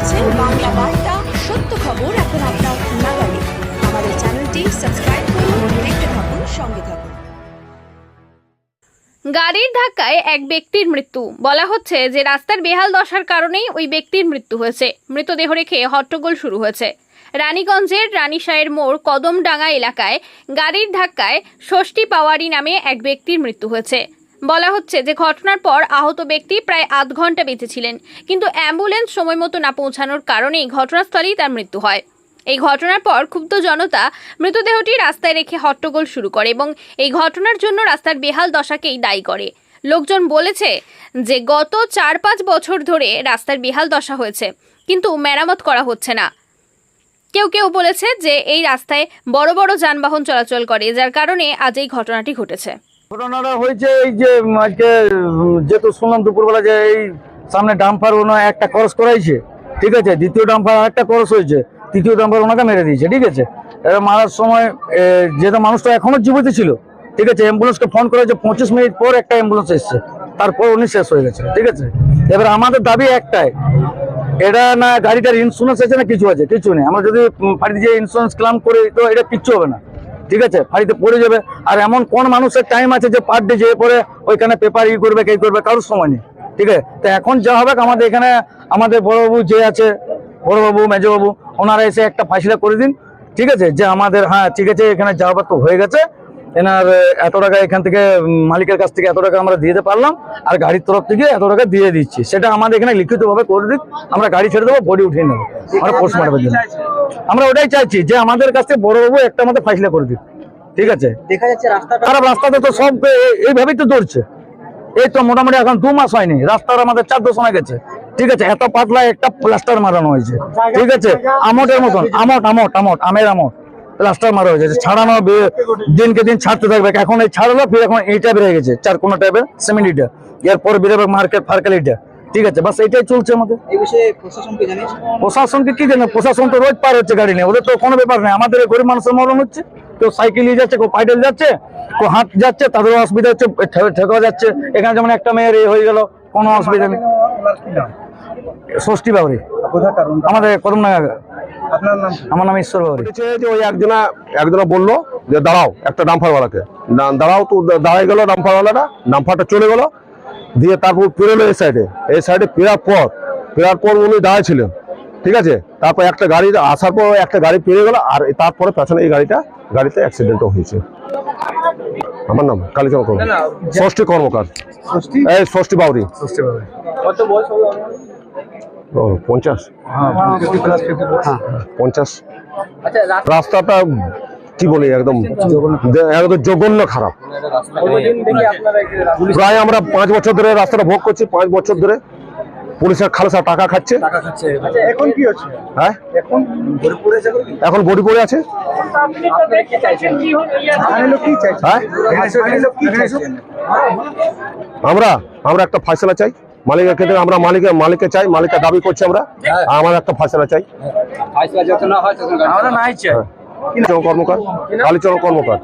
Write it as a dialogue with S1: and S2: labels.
S1: দেখছেন বাংলা বার্তা, সত্য খবর এখন আপনার নাগালে। আমাদের চ্যানেলটি সাবস্ক্রাইব করুন, দেখতে থাকুন, সঙ্গে থাকুন।
S2: গাড়ির ধাক্কায় এক ব্যক্তির মৃত্যু। বলা হচ্ছে যে রাস্তার বেহাল দশার কারণেই ওই ব্যক্তির মৃত্যু হয়েছে। মৃতদেহ রেখে হট্টগোল শুরু হয়েছে। রানীগঞ্জের রানীশাহের মোড় কদমডাঙ্গা এলাকায় গাড়ির ধাক্কায় ষষ্ঠী পাওয়ারি নামে এক ব্যক্তির মৃত্যু হয়েছে। বলা হচ্ছে যে ঘটনার পর আহত ব্যক্তি প্রায় আধ ঘণ্টা বেঁচে ছিলেন, কিন্তু অ্যাম্বুলেন্স সময় মতো না পৌঁছানোর কারণেই ঘটনাস্থলেই তার মৃত্যু হয়। এই ঘটনার পর ক্ষুব্ধ জনতা মৃতদেহটি রাস্তায় রেখে হট্টগোল শুরু করে এবং এই ঘটনার জন্য রাস্তার বেহাল দশাকেই দায়ী করে। লোকজন বলেছে যে গত চার পাঁচ বছর ধরে রাস্তার বেহাল দশা হয়েছে, কিন্তু মেরামত করা হচ্ছে না। কেউ কেউ বলেছে যে এই রাস্তায় বড় বড় যানবাহন চলাচল করে, যার কারণে আজ এই ঘটনাটি ঘটেছে।
S3: ঘটনাটা হয়েছে এই যে আজকে যেহেতু শুনলাম দুপুরবেলা যে এই সামনে ডাম্পার ওনা একটা ক্রস করাইছে, ঠিক আছে? দ্বিতীয় ডাম্পার একটা ক্রস হয়েছে, তৃতীয় ডাম্পার ওনাকে মেরে দিয়েছে, ঠিক আছে? এবার মারার সময় যেহেতু মানুষটা এখনও জীবিত ছিল, ঠিক আছে? অ্যাম্বুলেন্সকে ফোন করেছে পঁচিশ মিনিট পর একটা অ্যাম্বুলেন্স এসছে, তারপর উনি শেষ হয়ে গেছে, ঠিক আছে? এবার আমাদের দাবি একটাই এটা না গাড়িটার ইন্স্যুরেন্স আছে না কিছু আছে? কিছু নেই। আমরা যদি ফাঁড়িতে যে ইন্স্যুরেন্স ক্লাম করি, তো এটা কিচ্ছু হবে না। ঠিক আছে, ফাঁড়িতে পড়ে যাবে। আর এমন কোন মানুষের টাইম আছে যে পার ডে যেয়ে পরে ওইখানে পেপার ই করবে কে করবে, কারোর সময় নেই। ঠিক আছে? তো এখন যা হবে, আমাদের এখানে আমাদের বড়বাবু যে আছে, বড়বাবু, মেজবাবু, ওনারা এসে একটা ফাঁসিলা করে দিন। ঠিক আছে? যে আমাদের হ্যাঁ ঠিক আছে, এখানে যা যাওয়ার তো হয়ে গেছে। এনার এত টাকা এখান থেকে মালিকের কাছ থেকে এত টাকা আমরা দিয়ে দিতে পারলাম আর গাড়ির তরফ থেকে এত টাকা দিয়ে দিচ্ছি। সেটা আমাদের এখানে লিখিতভাবে করে দিক আমরা গাড়ি ছেড়ে দেবো বডি উঠিয়ে নেব। আমরা পোস্টমার্টমের জন্য। আমরা ওটাই চাইছি যে আমাদের কাছ থেকে বড়বাবু একটা আমাদের ফাইসলা করে দিক। ঠিক আছে?
S4: দেখা যাচ্ছে রাস্তাটা
S3: খারাপ রাস্তাতে তো সব এইভাবেই তো দৌড়ছে। এই তো মোটামুটি এখন দু মাস হয়নি রাস্তার আমাদের চার দশ শোনা গেছে ঠিক আছে এত পাতলা একটা প্লাস্টার মারানো হয়েছে। ঠিক আছে? আমটের মতন আমট আমট আমট আমের আমট। প্লাস্টার মারা হয়েছে ছাড়ানো বে- দিনকে দিন ছাড়তে থাকবে। এখন এই ছাড়লো ফির এখন এইটা বেড়ে গেছে। চার কোনো টাইপের সিমেন্ট ইটা এরপর বেরোবে মার্কেট ফার্কেল ইটা ঠিক আছে? বাস এইটাই চলছে আমাদের।
S4: প্রশাসনকে
S3: কি জানে প্রশাসন তো রোজ পার হচ্ছে গাড়ি নিয়ে। ওদের তো কোনো ব্যাপার নেই। আমাদের গরিব মানুষের মরণ হচ্ছে। কেউ সাইকেল নিয়ে যাচ্ছে কেউ পাইডেল যাচ্ছে কেউ হাঁট যাচ্ছে তাদের অসুবিধা হচ্ছে ঠেকা যাচ্ছে। এখানে যেমন একটা মেয়ের এ হয়ে গেল কোনো অসুবিধা নেই। ষষ্ঠী বাবরি। আমাদের করমনাগা
S4: আপনার নাম?
S3: আমার নাম ঈশ্বর বাবরি।
S5: যে ওই একজনা একজনা বলল যে দাঁড়াও একটা ডাম্পারওয়ালাকে না- দাঁড়াও তো দাঁড়াই গেল ডাম্পারওয়ালাটা ডাম্পারটা চলে গেল দিয়ে তারপর পেরোলো এই সাইডে এই সাইডে ফেরার পর ফেরার পর উনি দাঁড়াইছিলেন ঠিক আছে? তারপর একটা গাড়ি আসার পর একটা গাড়ি পেরিয়ে গেল আর তারপরে পেছনে এই গাড়িটা গাড়িতে অ্যাক্সিডেন্টও হয়েছে। আমার নাম কালীচন্দ্র কর্মকার। ষষ্ঠী কর্মকার।
S4: ষষ্ঠী?
S5: এই ষষ্ঠী বাউরি।
S4: কত বয়স হবে
S5: ও, পঞ্চাশ। পঞ্চাশ। রাস্তাটা কি বলি একদম একদম জঘন্য খারাপ। প্রায় আমরা পাঁচ বছর ধরে রাস্তাটা ভোগ করছি পাঁচ বছর ধরে। পুলিশের খালসা টাকা খাচ্ছে।
S4: টাকা খাচ্ছে এখন কি হচ্ছে?
S5: হ্যাঁ?
S4: এখন
S5: বডি পড়ে আছে। হ্যাঁ? আমরা আমরা একটা ফাইসলা চাই। মালিকের ক্ষেত্রে আমরা মালিকের মালিককে চাই মালিকের দাবি করছি আমরা। আমার একটা ফয়সলা চাই।
S4: ফাইসলা যত না হয়
S5: কর্মকার? কালীচরণ কর্মকার.